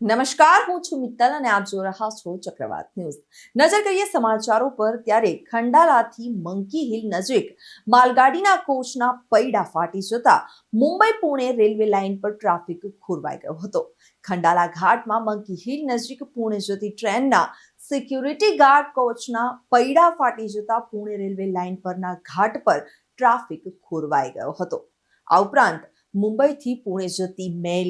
નમસ્કાર, હું છું મિત્તલ અને આપ જોઈ રહ્યા છો ચક્રવાત ન્યૂઝ. નજર કરીએ સમાચારો પર, ત્યારે ખંડાલાથી મંકી હિલ નજીક માલગાડીના કોચના પૈડા ફાટી જતા મુંબઈ પુણે રેલવે લાઇન પર ટ્રાફિક ખોરવાઈ ગયો હતો. ખંડાલા ઘાટમાં મંકી હિલ નજીક પુણે જતી ટ્રેનના સિક્યુરિટી ગાર્ડ કોચના પૈડા ફાટી જતા પુણે રેલવે લાઇન પરના ઘાટ પર ટ્રાફિક ખોરવાઈ ગયો હતો. આ ઉપરાંત મુંબઈથી પુણે જતી મેલ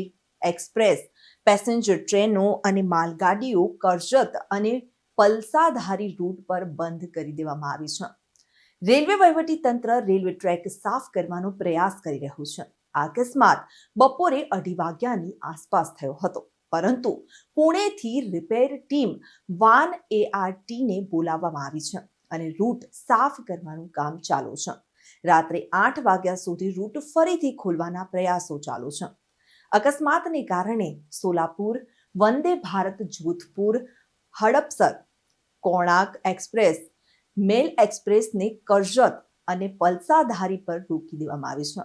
એક્સપ્રેસ, પેસેન્જર ટ્રેનો અને માલગાડીઓ કરજત અને પલસાધારી રૂટ પર બંધ કરી દેવામાં આવી છે. રેલવે વહીવટી તંત્ર રેલવે ટ્રેક સાફ કરવાનો પ્રયાસ કરી રહ્યું છે. આ અકસ્માત બપોરે અઢી વાગ્યાની આસપાસ થયો હતો. પરંતુ પુણેથી રિપેર ટીમ વાન એઆરટીને બોલાવવામાં આવી છે અને રૂટ સાફ કરવાનું કામ ચાલુ છે. રાત્રે આઠ વાગ્યા સુધી રૂટ ફરીથી ખોલવાના પ્રયાસો ચાલુ છે. અકસ્માતને કારણે સોલાપુર, વંદે ભારત, જોધપુર, હડપસર કોણાક એક્સપ્રેસ, મેલ એક્સપ્રેસને કરજત અને પલસાધારી પર રોકી દેવામાં આવી છે.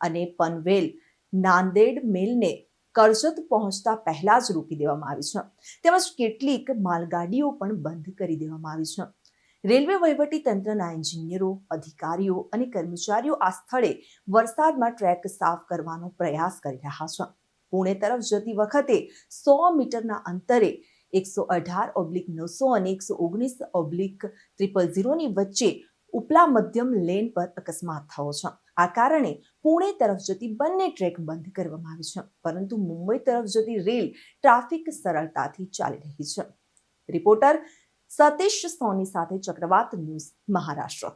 અને પનવેલ, નાંદેડ મેલને કરજત પહોંચતા પહેલા જ રોકી દેવામાં આવી છે. તેમજ કેટલીક માલગાડીઓ પણ બંધ કરી દેવામાં આવી છે. રેલવે વહીવટી તંત્રના એન્જિનિયરો, અધિકારીઓ અને કર્મચારીઓ આ સ્થળે વરસાદમાં ટ્રેક સાફ કરવાનો પ્રયાસ કરી રહ્યા છે. પુણે તરફ જતી વખતે સો મીટરના અંતરે એકસો અઢાર ઓબ્લિક નવસો અને એકસો ઓગણીસ ઓબ્લિક ત્રિપલ ઝીરોની વચ્ચે ઉપલા મધ્યમ લેન પર અકસ્માત થયો છે. આ કારણે પુણે તરફ જતી બંને ટ્રેક બંધ કરવામાં આવી છે, પરંતુ મુંબઈ તરફ જતી રેલ ટ્રાફિક સરળતાથી ચાલી રહી છે. રિપોર્ટર સતીશ સોની સાથે ચક્રવાત ન્યૂઝ મહારાષ્ટ્ર.